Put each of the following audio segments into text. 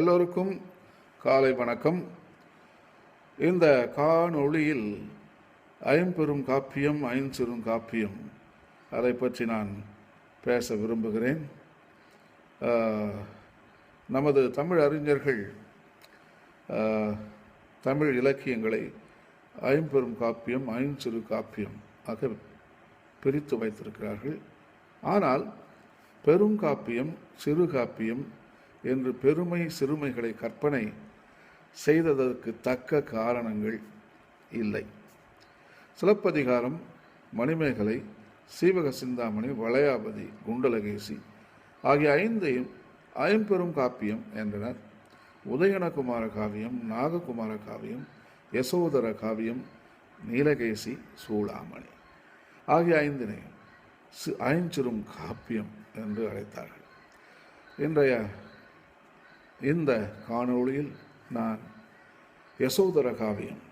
எல்லோருக்கும் காலை வணக்கம். இந்த காணொளியில் ஐம்பெரும் காப்பியம் ஐஞ்சிறும் காப்பியம் அதை பற்றி நான் பேச விரும்புகிறேன். நமது தமிழ் அறிஞர்கள் தமிழ் இலக்கியங்களை ஐம்பெரும் காப்பியம் ஐஞ்சிறு காப்பியம் ஆக பிரித்து வைத்திருக்கிறார்கள். ஆனால் பெருங்காப்பியம் சிறு காப்பியம் என்று பெருமை சிறுமைகளை கற்பனை செய்ததற்கு தக்க காரணங்கள் இல்லை. சிலப்பதிகாரம் மணிமேகலை சீவக சிந்தாமணி வளையாபதி குண்டலகேசி ஆகிய ஐந்தையும் ஐம்பெரும் காப்பியம் என்றனர். உதயணகுமார காவியம் நாககுமார காவியம் யசோதர காவியம் நீலகேசி சூளாமணி ஆகிய ஐந்தினையும் சி- ஐஞ்சிறும் காப்பியம் என்று அழைத்தார்கள். இன்றைய இந்த காணொளியில் நான் யசோதர காவியம்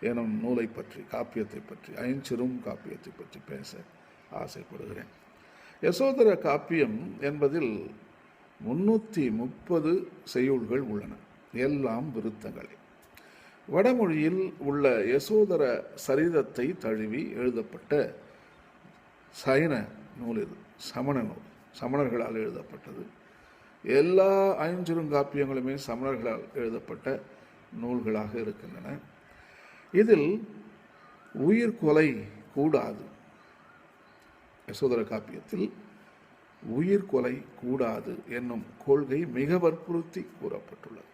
எனும் நூலை பற்றி காப்பியத்தை பற்றி ஐஞ்சிறும் காப்பியத்தை பற்றி பேச ஆசைப்படுகிறேன். யசோதர காப்பியம் என்பதில் முன்னூற்றி முப்பது செய்யுள்கள் உள்ளன. எல்லாம் விருத்தங்களே. வடமொழியில் உள்ள யசோதர சரிதத்தை தழுவி எழுதப்பட்ட சைன நூல் இது சமண நூல். சமணர்களால் எழுதப்பட்டது. எல்லா ஐஞ்சிறுங்காப்பியங்களுமே சமணர்களால் எழுதப்பட்ட நூல்களாக இருக்கின்றன. இதில் உயிர் கொலை கூடாது. யசோதர காப்பியத்தில் உயிர் கொலை கூடாது என்னும் கொள்கை மிக வற்புறுத்தி கூறப்பட்டுள்ளது.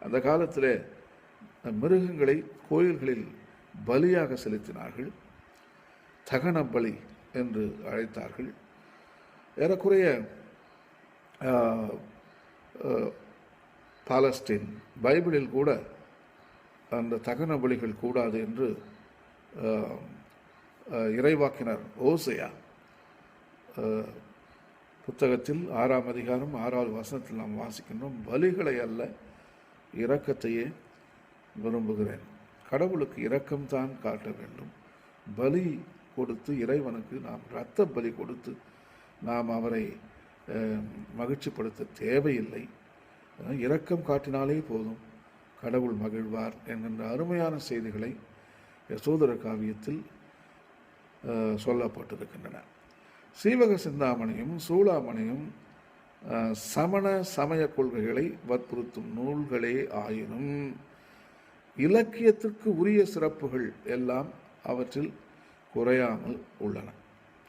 அந்த காலத்தில் மிருகங்களை கோயில்களில் பலியாக செலுத்தினார்கள். தகன பலி என்று அழைத்தார்கள். ஏறக்குறைய பாலஸ்தீன் பைபிளில் கூட அந்த தகன பலிகள் கூடாது என்று இறைவாக்கினர் ஓசையா புத்தகத்தில் ஆறாம் அதிகாரம் ஆறாவது வசனத்தில் நாம் வாசிக்கின்றோம் பலிகளை அல்ல இரக்கத்தையே விரும்புகிறேன். கடவுளுக்கு இரக்கம்தான் காட்ட வேண்டும். பலி கொடுத்து இறைவனுக்கு நாம் இரத்த பலி கொடுத்து நாம் அவரை மகிழ்ச்சிப்படுத்த தேவையில்லை. இரக்கம் காட்டினாலே போதும். கடவுள் மகிழ்வார் என்கின்ற அருமையான செய்திகளை யசோதர காவியத்தில் சொல்லப்பட்டிருக்கின்றன. சீவக சிந்தாமணியும் சூளாமணியும் சமண சமய கொள்கைகளை வற்புறுத்தும் நூல்களே ஆயினும் இலக்கியத்திற்கு உரிய சிறப்புகள் எல்லாம் அவற்றில் குறையாமல் உள்ளன.